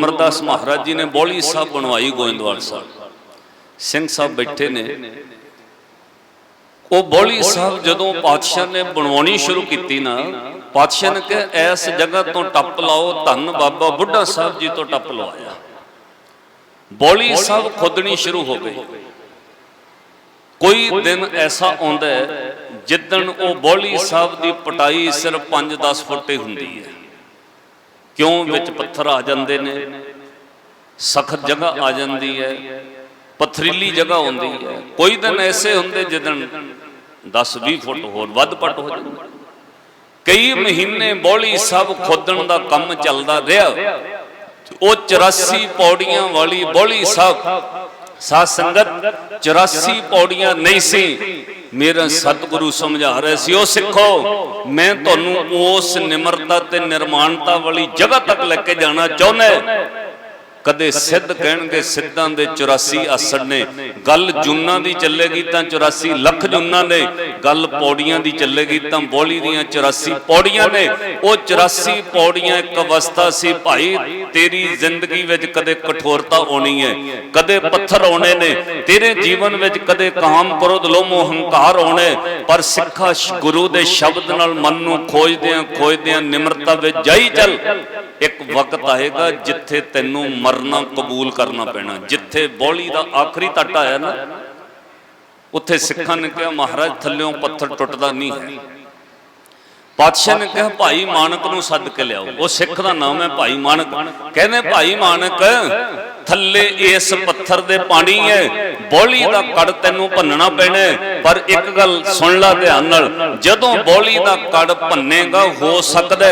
ਅਮਰਦਾਸ ਮਹਾਰਾਜ ਜੀ ਨੇ ਬੋਲੀ ਸਾਹਿਬ ਬਣਵਾਈ ਗੋਇੰਦਵਾਲ ਸਾਹਿਬ। ਸਿੰਘ ਸਾਹਿਬ ਬੈਠੇ ਨੇ। ਉਹ ਬੋਲੀ ਸਾਹਿਬ ਜਦੋਂ ਪਾਤਸ਼ਾਹ ਨੇ ਬਣਵਾਉਣੀ ਸ਼ੁਰੂ ਕੀਤੀ ਨਾ, ਪਾਤਸ਼ਾਹ ਨੇ ਕਿਹਾ ਇਸ ਜਗ੍ਹਾ ਤੋਂ ਟੱਪ ਲਾਓ, ਧੰਨ ਬਾਬਾ ਬੁੱਢਾ ਸਾਹਿਬ ਜੀ ਤੋਂ ਟੱਪ ਲਵਾਇਆ। ਬੋਲੀ ਸਾਹਿਬ ਖੁਦਣੀ ਸ਼ੁਰੂ ਹੋ ਗਈ। ਕੋਈ ਦਿਨ ਐਸਾ ਆਉਂਦਾ ਹੈ, ਜਿੱਦਣ ਉਹ ਬੋਲੀ ਸਾਹਿਬ ਦੀ ਪਟਾਈ ਸਿਰਫ 5-10 ਫੁੱਟ ਹੀ ਹੁੰਦੀ ਹੈ। ਕਿਉਂ ਵਿੱਚ ਪੱਥਰ ਆ ਜਾਂਦੇ ਨੇ? ਸਖਤ ਜਗ੍ਹਾ ਆ ਜਾਂਦੀ ਹੈ, ਪਥਰੀਲੀ ਜਗ੍ਹਾ ਹੁੰਦੀ ਹੈ। ਕੋਈ ਦਿਨ ਐਸੇ ਹੁੰਦੇ ਜਿੱਦਣ 10-20 ਫੁੱਟ ਹੋਰ ਵੱਧ ਪੱਟ ਹੋ ਜਾਂਦੇ। ਕਈ ਮਹੀਨੇ ਬੋਲੀ ਸਭ ਖੋਦਣ ਦਾ ਕੰਮ ਚੱਲਦਾ ਰਿਹਾ। ਉਹ 84 ਪੌੜੀਆਂ ਵਾਲੀ ਬੋਲੀ ਸਾਹਿਬ ਸਾਧ ਸੰਗਤ 84 ਪੌੜੀਆਂ ਨਹੀਂ ਸੀ। ਮੇਰਾ ਸਤਿਗੁਰੂ ਸਮਝਾ ਰਿਹਾ ਸੀ, ਉਹ ਸਿੱਖੋ, ਮੈਂ ਤੁਹਾਨੂੰ ਉਸ ਨਿਮਰਤਾ ਤੇ ਨਿਰਮਾਨਤਾ ਵਾਲੀ ਜਗ੍ਹਾ ਤੱਕ ਲੈ ਕੇ ਜਾਣਾ ਚਾਹੁੰਦਾ ਕਦੇ ਸਿੱਧ ਕਹਿਣਗੇ, ਸਿੱਧਾਂ ਦੇ 84 ਆਸਣ ਨੇ। ਗੱਲ ਜੁਨਾ ਦੀ ਚੱਲੇਗੀ ਤਾਂ 84 ਲੱਖ ਜੁਨਾ ਨੇ। ਗੱਲ ਪੌੜੀਆਂ ਦੀ ਚੱਲੇਗੀ ਤਾਂ ਬੋਲੀ ਦੀਆਂ 84 ਪੌੜੀਆਂ ਨੇ। ਉਹ 84 ਪੌੜੀਆਂ ਇੱਕ ਅਵਸਥਾ ਸੀ, ਭਾਈ, ਤੇਰੀ ਜ਼ਿੰਦਗੀ ਵਿੱਚ ਕਦੇ ਕਠੋਰਤਾ ਆਉਣੀ ਹੈ, ਕਦੇ ਪੱਥਰ ਆਉਣੇ ਨੇ। ਤੇਰੇ ਜੀਵਨ ਵਿੱਚ ਕਦੇ ਕਾਮ ਕ੍ਰੋਧ, ਲੋਭ ਹੰਕਾਰ ਆਉਣੇ। ਪਰ ਸਿੱਖਾ ਗੁਰੂ ਦੇ ਸ਼ਬਦ ਨਾਲ ਮਨ ਨੂੰ ਖੋਜਦਿਆਂ ਖੋਜਦਿਆਂ ਨਿਮਰਤਾ ਵਿੱਚ ਜਾਈ ਚੱਲ। ਇੱਕ ਵਕਤ ਆਏਗਾ ਜਿੱਥੇ ਤੈਨੂੰ ਮਰਨਾ ਕਬੂਲ ਕਰਨਾ ਪੈਣਾ। ਜਿੱਥੇ ਬੋਲੀ ਦਾ ਆਖਰੀ ਟੱਟ ਆਇਆ ਨਾ, ਉੱਥੇ ਸਿੱਖਾਂ ਨੇ ਕਿਹਾ, ਮਹਾਰਾਜ, ਥੱਲਿਓਂ ਪੱਥਰ ਟੁੱਟਦਾ ਨਹੀਂ ਹੈ। ਪਾਤਸ਼ਾਹ ਨੇ ਕਿਹਾ, ਭਾਈ ਮਾਨਕ ਨੂੰ ਸੱਦ ਕੇ ਲਿਆਓ। ਉਹ ਸਿੱਖ ਦਾ ਨਾਮ ਹੈ ਭਾਈ ਮਾਨਕ। ਕਹਿੰਦੇ, ਭਾਈ ਮਾਨਕ, ਥੱਲੇ ਇਸ ਪੱਥਰ ਦੇ ਪਾਣੀ ਹੈ, ਬੋਲੀ ਦਾ ਕੜ ਤੈਨੂੰ ਭੰਨਣਾ ਪੈਣਾ ਪਰ ਇੱਕ ਗੱਲ ਸੁਣ ਲੈ ਧਿਆਨ ਨਾਲ, ਜਦੋਂ ਬੋਲੀ ਦਾ ਕੜ ਭੰਨੇਗਾ, ਹੋ ਸਕਦਾ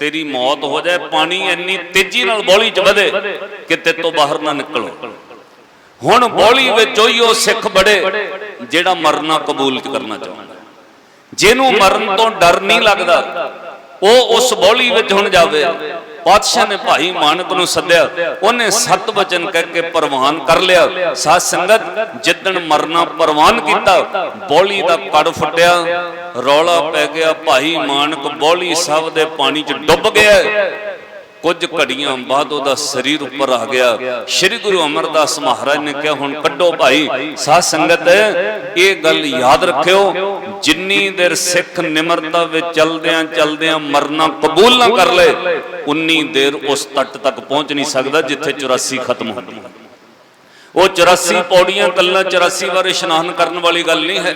ਤੇਰੀ ਮੌਤ ਹੋ ਜਾਏ, ਪਾਣੀ ਇੰਨੀ ਤੇਜ਼ੀ ਨਾਲ ਬੋਲੀ ਚ ਵਧੇ ਕਿ ਤੇ ਤੋਂ ਬਾਹਰ ਨਾ ਨਿਕਲੋ। ਹੁਣ ਬੋਲੀ ਵਿੱਚ ਉਹੀ ਉਹ ਸਿੱਖ ਬੜੇ ਜਿਹੜਾ ਮਰਨਾ ਕਬੂਲ ਕਰਨਾ ਚਾਹੁੰਦਾ। ਜਿਹਨੂੰ ਮਰਨ ਤੋਂ ਡਰ ਨਹੀਂ ਲੱਗਦਾ, ਉਹ ਉਸ ਬੋਲੀ ਵਿੱਚ ਹੁਣ ਜਾਵੇ। ਪਾਤਸ਼ਾਹ ਨੇ ਭਾਈ ਮਾਨਕ ਨੂੰ ਸੱਦਿਆ, ਉਹਨੇ ਸਤ ਵਚਨ ਕਹਿ ਕੇ ਪ੍ਰਵਾਨ ਕਰ ਲਿਆ। ਸਾਧ ਸੰਗਤ, ਜਿੱਦਣ ਮਰਨਾ ਪ੍ਰਵਾਨ ਕੀਤਾ, ਬੋਲੀ ਦਾ ਕੜ ਫੁੱਟਿਆ, ਰੌਲਾ ਪੈ ਗਿਆ, ਭਾਈ ਮਾਨਕ ਬੋਲੀ ਸਾਹਿਬ ਦੇ ਪਾਣੀ 'ਚ ਡੁੱਬ ਗਿਆ। ਕੁਝ ਘੜੀਆਂ ਬਾਅਦ ਉਹਦਾ ਸਰੀਰ ਉੱਪਰ ਆ ਗਿਆ। ਸ੍ਰੀ ਗੁਰੂ ਅਮਰਦਾਸ ਮਹਾਰਾਜ ਨੇ ਕਿਹਾ, ਹੁਣ ਕੱਢੋ ਭਾਈ, ਸਾਧ ਸੰਗਤ, ਇਹ ਗੱਲ ਯਾਦ ਰੱਖਿਓ। ਜਿੰਨੀ ਦੇਰ ਸਿੱਖ ਨਿਮਰਤਾ ਵਿੱਚ ਚਲਦਿਆਂ ਚਲਦਿਆਂ ਮਰਨਾ ਕਬੂਲ ਨਾ ਕਰ ਲੇ, ਉਨੀ ਦੇਰ ਉਸ ਤੱਟ ਤੱਕ ਪਹੁੰਚ ਨਹੀਂ ਸਕਦਾ ਜਿੱਥੇ 84 ਖਤਮ ਹੁੰਦੀ ਹੈ ਉਹ 84 ਪੌੜੀਆਂ, ਕੱਲਾ 84 ਵਾਰ ਇਸ਼ਨਾਨ ਕਰਨ ਵਾਲੀ ਗੱਲ ਨਹੀਂ ਹੈ।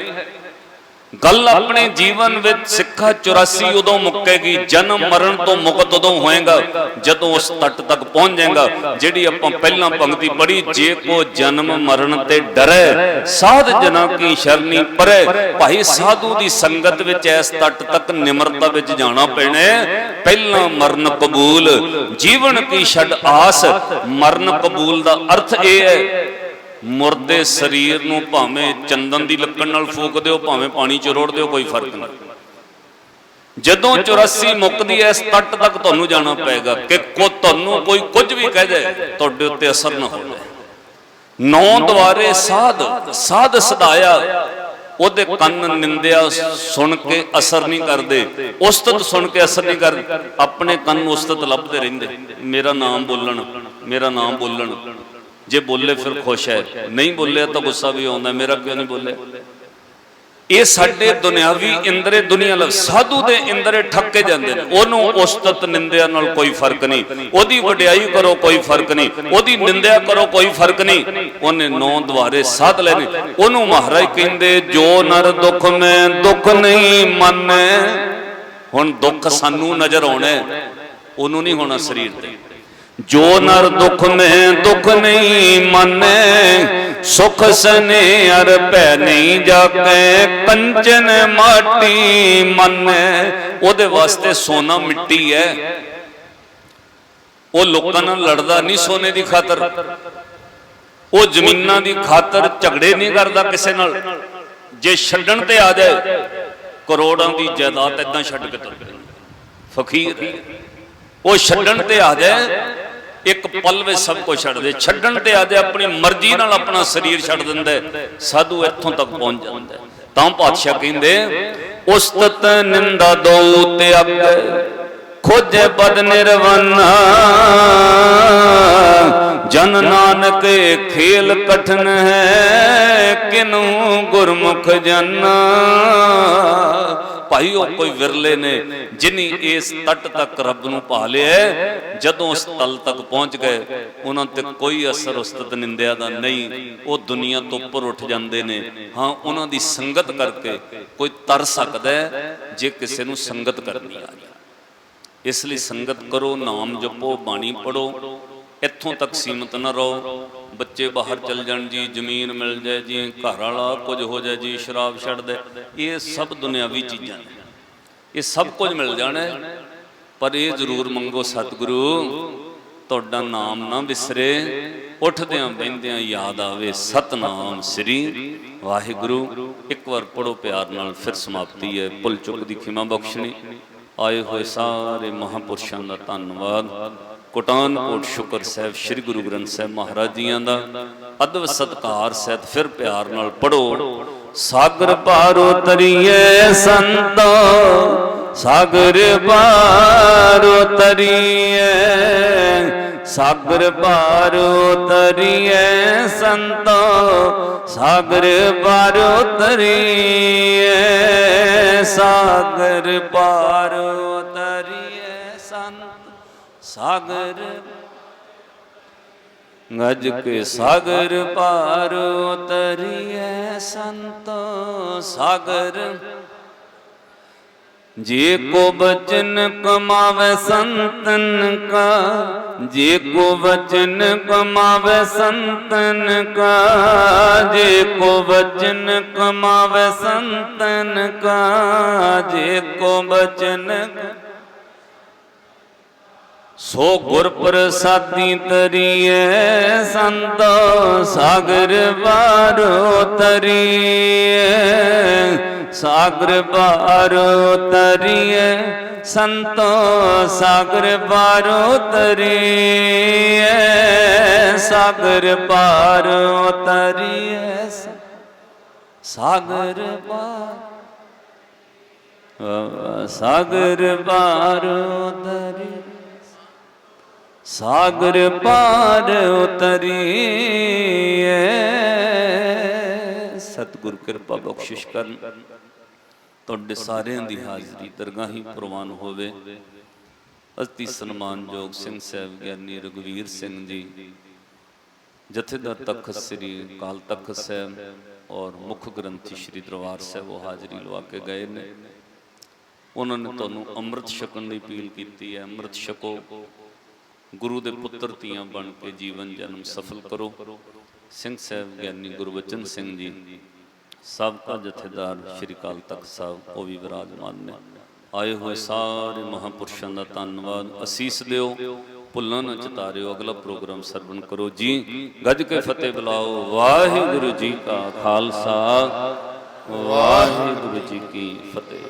ਗੱਲ ਆਪਣੇ ਜੀਵਨ ਵਿੱਚ ਸਿੱਖਾ 84 ਉਦੋਂ ਮੁੱਕੇਗੀ, ਜਨਮ ਮਰਨ ਤੋਂ ਮੁਕਤ ਉਦੋਂ ਹੋਏਗਾ, ਜਦੋਂ ਉਸ ਤੱਟ ਤੱਕ ਪਹੁੰਚ ਜਾਏਗਾ ਜਿਹੜੀ ਆਪਾਂ ਪਹਿਲਾਂ ਪੰਕਤੀ ਪੜ੍ਹੀ, ਜੇ ਕੋ ਜਨਮ ਮਰਨ ਤੇ ਡਰੇ, ਸਾਧ ਜਨਾਂ ਕੀ ਸ਼ਰਨੀ ਪਰੈ, ਭਾਈ ਸਾਧੂ ਦੀ ਸੰਗਤ ਵਿੱਚ ਇਸ ਤੱਟ ਤੱਕ ਨਿਮਰਤਾ ਵਿੱਚ ਜਾਣਾ ਪੈਣਾ ਪਹਿਲਾਂ ਮਰਨ ਕਬੂਲ, ਜੀਵਨ ਕੀ ਛੱਡ ਆਸ, ਮਰਨ ਕਬੂਲ ਦਾ ਅਰਥ ਇਹ ਹੈ ਮੁਰਦੇ ਸਰੀਰ ਨੂੰ ਭਾਵੇਂ ਚੰਦਨ ਦੀ ਲੱਕੜ ਨਾਲ ਫੂਕ ਦਿਓ, ਭਾਵੇਂ ਪਾਣੀ ਚ ਰੋੜ ਦਿਓ, ਕੋਈ ਫ਼ਰਕ ਨਹੀਂ। ਜਦੋਂ 84 ਮੁੱਕਦੀ ਐ, ਇਸ ਤੱਟ ਤੱਕ ਤੁਹਾਨੂੰ ਜਾਣਾ ਪਏਗਾ ਕਿ ਕੋ ਤੁਹਾਨੂੰ ਕੋਈ ਕੁਝ ਵੀ ਕਹਿ ਜਾਏ, ਤੁਹਾਡੇ ਉੱਤੇ ਅਸਰ ਨਾ ਹੋਵੇ। ਨੌ ਦੁਆਰੇ ਸਾਧ ਸਾਧ ਸਦਾਇਆ, ਉਹਦੇ ਕੰਨ ਨਿੰਦਿਆ ਸੁਣ ਕੇ ਅਸਰ ਨਹੀਂ ਕਰਦੇ, ਉਸਤਤ ਸੁਣ ਕੇ ਅਸਰ ਨਹੀਂ ਕਰਦੇ, ਆਪਣੇ ਕੰਨ ਉਸਤਤ ਲੱਭਦੇ ਰਹਿੰਦੇ। ਮੇਰਾ ਨਾਮ ਬੋਲਣ, ਮੇਰਾ ਨਾਮ ਬੋਲਣ। ਜੇ ਬੋਲੇ ਫਿਰ ਖੁਸ਼ ਹੈ। ਨਹੀਂ ਬੋਲਿਆ ਤਾਂ ਗੁੱਸਾ ਵੀ ਆਉਂਦਾ, ਮੇਰਾ ਕਿਉਂ ਨਹੀਂ ਬੋਲੇ ਇਹ ਸਾਡੇ ਦੁਨਿਆਵੀ ਇੰਦਰੇ ਦੁਨੀਆ ਲਵ, ਸਾਧੂ ਦੇ ਇੰਦਰੇ ਠੱਕੇ ਜਾਂਦੇ ਨੇ। ਉਹਨੂੰ ਉਸਤਤ ਨਿੰਦਿਆ ਨਾਲ ਕੋਈ ਫ਼ਰਕ ਨਹੀਂ। ਉਹਦੀ ਵਡਿਆਈ ਕਰੋ ਕੋਈ ਫ਼ਰਕ ਨਹੀਂ। ਉਹਦੀ ਨਿੰਦਿਆ ਕਰੋ ਕੋਈ ਫ਼ਰਕ ਨਹੀਂ। ਉਹਨੇ ਨੌ ਦੁਆਰੇ ਸਾਧ ਲੈਣੇ। ਉਹਨੂੰ ਮਹਾਰਾਜ ਕਹਿੰਦੇ, ਜੋ ਨਰ ਦੁੱਖ ਮੈਂ ਦੁੱਖ ਨਹੀਂ ਮੰਨੇ। ਹੁਣ ਦੁੱਖ ਸਾਨੂੰ ਨਜ਼ਰ ਆਉਣਾ। ਉਹਨੂੰ ਨਹੀਂ ਹੋਣਾ ਸਰੀਰ ਤੇ। ਜੋ ਨਰ ਦੁਖ ਮੈਂ ਦੁਖ ਨਹੀਂ ਮੰਨੇ, ਸੁਖ ਸਨੇ ਅਰ ਭੈ ਨਹੀਂ ਜਾਕੇ ਕੰਚਨ ਮਾਟੀ ਮੰਨੇ। ਉਹਦੇ ਵਾਸਤੇ ਸੋਨਾ ਮਿੱਟੀ ਹੈ। ਉਹ ਲੋਕਾਂ ਨਾਲ ਲੜਦਾ ਨਹੀਂ ਸੋਨੇ ਦੀ ਖਾਤਰ। ਉਹ ਜ਼ਮੀਨਾਂ ਦੀ ਖਾਤਰ ਝਗੜੇ ਨਹੀਂ ਕਰਦਾ ਕਿਸੇ ਨਾਲ। ਜੇ ਛੱਡਣ ਤੇ ਆ ਜਾਏ, ਕਰੋੜਾਂ ਦੀ ਜਾਇਦਾਦ ਇਦਾਂ ਛੱਡ ਕੇ ਤੁਰ ਫਕੀਰ ਉਹ ਛੱਡਣ ਤੇ ਆ ਜਾਏ ਇੱਕ ਪਲ ਵਿੱਚ ਸਭ ਕੁਝ ਛੱਡ ਦੇ, ਛੱਡਣ ਤੇ ਆ ਜਾਏ ਆਪਣੀ ਮਰਜ਼ੀ ਨਾਲ ਆਪਣਾ ਸਰੀਰ ਛੱਡ ਦਿੰਦਾ ਸਾਧੂ ਇੱਥੋਂ ਤੱਕ ਪਹੁੰਚ ਜਾਂਦਾ ਤਾਂ ਪਾਤਸ਼ਾਹ ਕਹਿੰਦੇ, ਉਸਤਤ ਨਿੰਦਾ ਦੋ ਤੇ ਅੱਗੇ, ਖੋਜੇ ਬਦ ਨਿਰਵਨਾ। ਜਨ ਨਾਨਕ ਖੇਲ ਕਠਨ ਹੈ, ਕਿਨੂੰ ਗੁਰਮੁਖ ਜਾਨਾ। ਭਾਈ ਉਹ ਕੋਈ ਵਿਰਲੇ ਨੇ ਜਿਨੀ ਇਸ ਤੱਟ ਤੱਕ ਰੱਬ ਨੂੰ ਪਾ ਲਿਆ। ਜਦੋਂ ਉਸ ਤਲ ਤੱਕ ਪਹੁੰਚ ਗਏ ਉਹਨਾਂ ਤੇ ਕੋਈ ਅਸਰ ਉਸਤਤ ਨਿੰਦਿਆ ਦਾ ਨਹੀਂ ਉਹ ਦੁਨੀਆ ਤੋਂ ਉੱਪਰ ਉੱਠ ਜਾਂਦੇ ਨੇ। ਹਾਂ ਉਹਨਾਂ ਦੀ ਸੰਗਤ ਕਰਕੇ ਕੋਈ ਤਰ ਸਕਦਾ ਜੇ ਕਿਸੇ ਨੂੰ ਸੰਗਤ ਕਰਨੀ ਆ ਇਸ ਲਈ ਸੰਗਤ ਕਰੋ ਨਾਮ ਜਪੋ ਬਾਣੀ ਪੜੋ ਇੱਥੋਂ ਤੱਕ ਸੀਮਤ ਨਾ ਰਹੋ। ਬੱਚੇ ਬਾਹਰ ਚਲ ਜਾਣ ਜੀ, ਜ਼ਮੀਨ ਮਿਲ ਜਾਏ ਜੀ, ਘਰ ਵਾਲਾ ਕੁਝ ਹੋ ਜਾਏ ਜੀ, ਸ਼ਰਾਬ ਛੱਡ ਦੇ। ਇਹ ਸਭ ਦੁਨਿਆਵੀ ਚੀਜ਼ਾਂ ਨੇ। ਇਹ ਸਭ ਕੁਝ ਮਿਲ ਜਾਣਾ ਪਰ ਇਹ ਜ਼ਰੂਰ ਮੰਗੋ ਸਤਿਗੁਰੂ, ਤੁਹਾਡਾ ਨਾਮ ਨਾ ਵਿਸਰੇ ਉੱਠਦਿਆਂ ਬਹਿੰਦਿਆਂ ਯਾਦ ਆਵੇ ਸਤਨਾਮ ਸ੍ਰੀ ਵਾਹਿਗੁਰੂ। ਇੱਕ ਵਾਰ ਪੜੋ ਪਿਆਰ ਨਾਲ, ਫਿਰ ਸਮਾਪਤੀ ਹੈ। ਭੁੱਲ ਚੁੱਕ ਦੀ ਖਿਮਾ ਬਖਸ਼ਣੀ। ਆਏ ਹੋਏ ਸਾਰੇ ਮਹਾਪੁਰਸ਼ਾਂ ਦਾ ਧੰਨਵਾਦ। ਕੋਟਾਨਕੋਟ ਸ਼ੁਕਰ ਸਾਹਿਬ, ਸ੍ਰੀ ਗੁਰੂ ਗ੍ਰੰਥ ਸਾਹਿਬ ਮਹਾਰਾਜ ਜੀਆਂ ਦਾ ਅਦਬ ਸਤਕਾਰ ਸਹਿਤ ਫਿਰ ਪਿਆਰ ਨਾਲ ਪੜੋ ਸਾਗਰ ਪਾਰੋ ਤਰੀਏ ਸੰਤੋ, ਸਾਗਰ ਪਾਰੋ ਤਰੀਏ, ਸਾਗਰ ਪਾਰੋ ਤਰੀਏ ਸੰਤੋ, ਸਾਗਰ ਪਾਰੋ ਤਰੀਏ, ਸਾਗਰ ਪਾਰੋ ਸਾਗਰ ਗਜ ਕੇ ਸਾਗਰ ਪਾਰ ਉਤਰੀਐ ਸੰਤੋ ਸਾਗਰ ਜੇ ਕੋ ਬਚਨ ਕਮਾਵੇ ਸੰਤਨ ਕਾ ਜੇ ਕੋ ਬਚਨ ਕਮਾਵੇ ਸੰਤਨ ਕਾ ਜੇ ਕੋ ਬਚਨ ਕਮਾਵੇ ਸੰਤਨ ਕਾ ਜੇ ਕੋ ਬਚਨ ਸੋ ਗੁਰ ਪ੍ਰਸਾਦੀ ਤਰੀਏ, ਸੰਤੋ ਸਾਗਰ ਬਾਰੋ ਤਰੀਏ। ਸਾਗਰ ਬਾਰੋ ਤਰੀਏ, ਸੰਤੋ ਸਾਗਰ ਬਾਰੋ ਤਰੀਏ। ਸਾਗਰ ਬਾਰੋ ਤਰੀਏ, ਸਾਗਰ ਬਾਰ ਸਾਗਰ ਬਾਰੋ ਤਰੀਏ। ਸਾਗਰ ਪਾਰ ਉਤਰੀਏ ਸਤਿਗੁਰ ਕਿਰਪਾ ਬਖਸ਼ਿਸ਼ ਕਰਨ। ਤੁਹਾਡੇ ਸਾਰਿਆਂ ਦੀ ਹਾਜ਼ਰੀ ਦਰਗਾਹੀ ਪ੍ਰਵਾਨ ਹੋਵੇ। ਅਤੀ ਸਨਮਾਨਯੋਗ ਸਿੰਘ ਸਾਹਿਬ, ਗਿਆਨੀ ਰਗਵੀਰ ਸਿੰਘ ਜੀ, ਜਥੇਦਾਰ ਤਖਤ ਸ੍ਰੀ ਅਕਾਲ ਤਖਤ ਸਾਹਿਬ ਔਰ ਮੁੱਖ ਗ੍ਰੰਥੀ ਸ੍ਰੀ ਦਰਬਾਰ ਸਾਹਿਬ ਉਹ ਹਾਜ਼ਰੀ ਲਵਾ ਕੇ ਗਏ ਨੇ। ਉਹਨਾਂ ਨੇ ਤੁਹਾਨੂੰ ਅੰਮ੍ਰਿਤ ਛਕਣ ਦੀ ਅਪੀਲ ਕੀਤੀ ਹੈ। ਅੰਮ੍ਰਿਤ ਛਕੋ। ਗੁਰੂ ਦੇ ਪੁੱਤਰ ਧੀਆਂ ਬਣ ਕੇ ਜੀਵਨ ਜਨਮ ਸਫਲ ਕਰੋ। ਸਿੰਘ ਸਾਹਿਬ ਗਿਆਨੀ ਗੁਰਬਚਨ ਸਿੰਘ ਜੀ, ਸਾਬਕਾ ਜਥੇਦਾਰ ਸ਼੍ਰੀ ਅਕਾਲ ਤਖਤ ਸਾਹਿਬ, ਉਹ ਵੀ ਵਿਰਾਜਮਾਨ ਨੇ। ਆਏ ਹੋਏ ਸਾਰੇ ਮਹਾਪੁਰਸ਼ਾਂ ਦਾ ਧੰਨਵਾਦ। ਅਸੀਸ ਦਿਓ ਭੁੱਲਾਂ ਨਾ ਚਤਾਰਿਓ, ਅਗਲਾ ਪ੍ਰੋਗਰਾਮ ਸਰਵਣ ਕਰੋ। ਜੀ, ਗੱਜ ਕੇ ਫਤਿਹ ਬੁਲਾਓ। ਵਾਹਿਗੁਰੂ ਜੀ ਕਾ ਖਾਲਸਾ। ਵਾਹਿਗੁਰੂ ਜੀ ਕੀ ਫਤਿਹ।